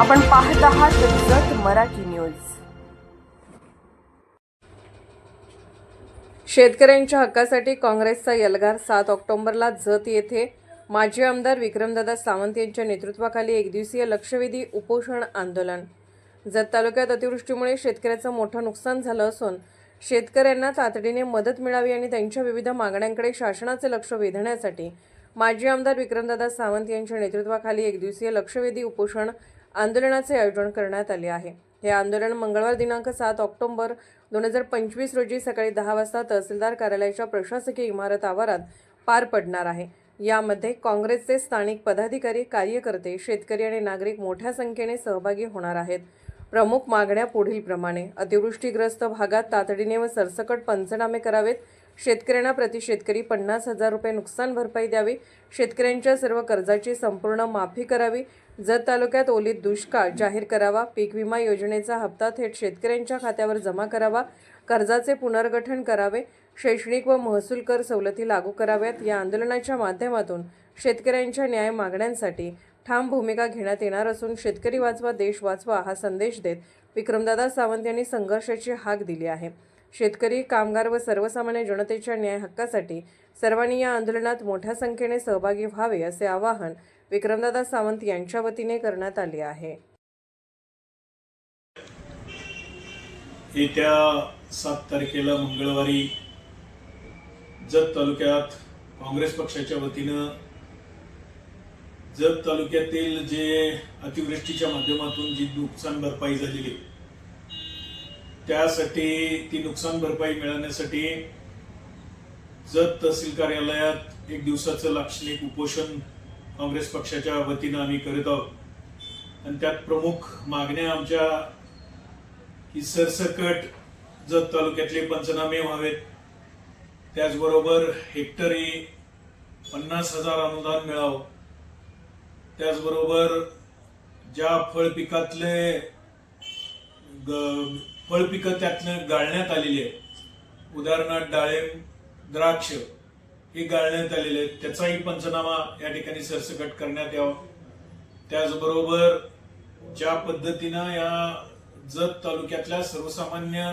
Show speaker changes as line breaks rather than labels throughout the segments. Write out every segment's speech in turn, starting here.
आपण पाहत आहात जत मराठी न्यूज. शेतकऱ्यांच्या हक्कासाठी काँग्रेसचा यलगार सात ऑक्टोबरला जत येथे माजी आमदार विक्रमदादा सावंत यांच्या नेतृत्वाखाली एकदिवसीय लक्षवेधी उपोषण आंदोलन. जत तालुक्यात अतिवृष्टीमुळे शेतकऱ्याचं मोठं नुकसान झालं असून शेतकऱ्यांना तातडीने मदत मिळावी आणि त्यांच्या विविध मागण्यांकडे शासनाचे लक्ष वेधण्यासाठी माजी आमदार विक्रमदादा सावंत यांच्या नेतृत्वाखाली एकदिवसीय लक्षवेधी उपोषण आंदोलनाचे आयोजन करण्यात आले आहे. हे आंदोलन मंगळवार दिनांक सात ऑक्टोबर दोन हजार पंचवीस रोजी सकाळी दहा वाजता तहसीलदार कार्यालयाच्या प्रशासकीय इमारत आवारात पार पडणार आहे. यामध्ये काँग्रेसचे स्थानिक पदाधिकारी कार्यकर्ते शेतकरी आणि नागरिक मोठ्या संख्येने सहभागी होणार आहेत. प्रमुख मागण्या पुढीलप्रमाणे अतिवृष्टीग्रस्त भागात तातडीने व सरसकट पंचनामे करावेत. शेतकऱ्यांना प्रति शेतकरी पन्नास हजार रुपये नुकसान भरपाई द्यावी. शेतकऱ्यांच्या सर्व कर्जाची संपूर्ण माफी करावी. जत तालुक्यात ओलीत दुष्काळ जाहीर करावा पीक विमा योजनेचा हप्ता थेट शेतकऱ्यांच्या खात्यावर जमा करावा कर्जाचे पुनर्गठन करावे शैक्षणिक व महसूल कर सवलती लागू कराव्यात या आंदोलनाच्या माध्यमातून शेतकऱ्यांच्या न्याय मागण्यांसाठी ठाम भूमिका घेण्यात येणार असून शेतकरी वाचवा देश वाचवा हा संदेश देत विक्रमदादा सावंत यांनी संघर्षाची हाक दिली आहे. शेतकरी कामगार व सर्वसामान्य जनतेच्या न्याय हक्कासाठी सर्वांनी या आंदोलनात मोठ्या संख्येने सहभागी व्हावे असे आवाहन विक्रमदादा सावंत यांच्या वतीने करण्यात आले आहे.
येत्या सात तारखेला मंगळवारी जत तालुक्यात काँग्रेस पक्षाच्या वतीनं जत तालुक्यातील जे अतिवृष्टीच्या माध्यमातून जी नुकसान भरपाई झालेली आहे, त्यासाठी ती नुकसान भरपाई मिळवण्यासाठी जत तहसील कार्यालयात एक दिवसाचं लाक्षणिक उपोषण काँग्रेस पक्षाच्या वतीनं आम्ही करीत आहोत. आणि त्यात प्रमुख मागण्या आमच्या की सरसकट जत तालुक्यातले पंचनामे व्हावेत. त्याचबरोबर हेक्टरी पन्नास हजार अनुदान मिळावं. त्याचबरोबर ज्या फळ पिकातले फळपिकं त्यातनं गाळण्यात आलेली आहेत. उदाहरणार्थ डाळिंब द्राक्ष हे गाळण्यात आलेले आहेत. त्याचाही पंचनामा या ठिकाणी सरसकट करण्यात यावा. त्याचबरोबर ज्या पद्धतीनं या जत तालुक्यातल्या सर्वसामान्य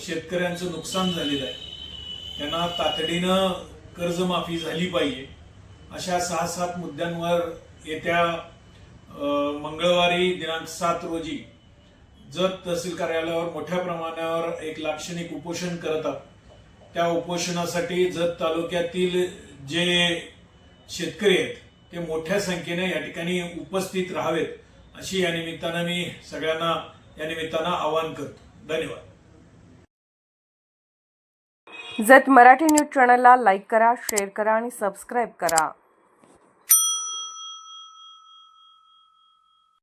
शेतकऱ्यांचं नुकसान झालेलं आहे त्यांना तातडीनं कर्जमाफी झाली पाहिजे. अशा सहा सात मुद्द्यांवर येत्या मंगळवारी दिनांक सात रोजी जत तहसील कार्यालयावर मोठ्या प्रमाणावर एक लाक्षणिक उपोषण करत आहोत त्या उपोषणासाठी जत तालुक्यातील जे शेतकरी आहेत ते मोठ्या संख्येने या ठिकाणी उपस्थित राहावेत अशी या निमित्तानं मी सगळ्यांना या निमित्तानं आवाहन करतो. धन्यवाद.
जत मराठी न्यूज चॅनलला लाईक करा शेअर करा आणि सबस्क्राईब करा.